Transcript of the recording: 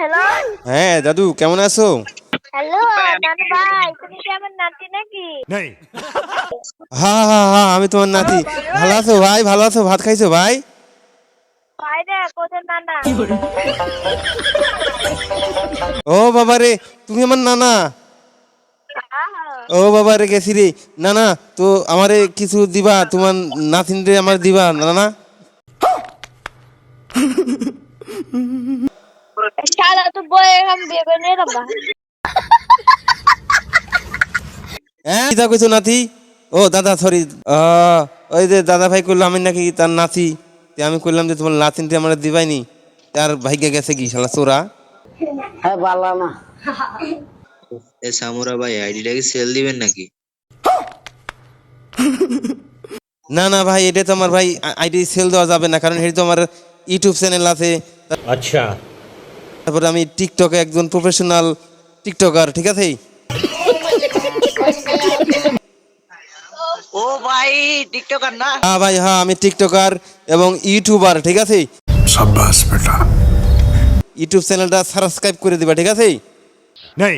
Hello হ্যাঁ দাদু কেমন আছো? হ্যালো নানু ভাই তুমি কি আমার নাতি নাকি? হ্যাঁ হ্যাঁ হ্যাঁ আমি তোমার নাতি। ভালো আছো ভাই? ভালো আছো? ভাত খাইছো ভাই? ভাই রে কোথায় নানা? ও বাবা রে তুমি আমার নানা? ও বাবা রে গেছি রে। নানা তো আমারে কিছু দিবা? তোমার নাতিন রে আমার দিবা নানা? শালা তো বয়ে হ্যাঁ? ও দাদা সরি ওই যে দাদা ভাই করল আমি নাকি তার নাতি। আমি করলাম যে তোমার নাতিনটি দিবাইনি। তার গেছে কি শালা হ্যাঁ না। এ সামুরা ভাই সেল দিবেন নাকি? না না ভাই এটা তো আমার ভাই আইডি সেল দেওয়া যাবে না কারণ এটা তো আমার ইউটিউব চ্যানেল আছে। আচ্ছা। তারপরে আমি টিকটকে একজন প্রফেশনাল টিকটকার ঠিক আছে ও ভাই টিকটকার না? হ্যাঁ ভাই হ্যাঁ আমি টিকটকার এবং ইউটিউবার ঠিক আছে সাব্বাস বেটা। ইউটিউব চ্যানেলটা সাবস্ক্রাইব করে দিবা ঠিক আছে নেই।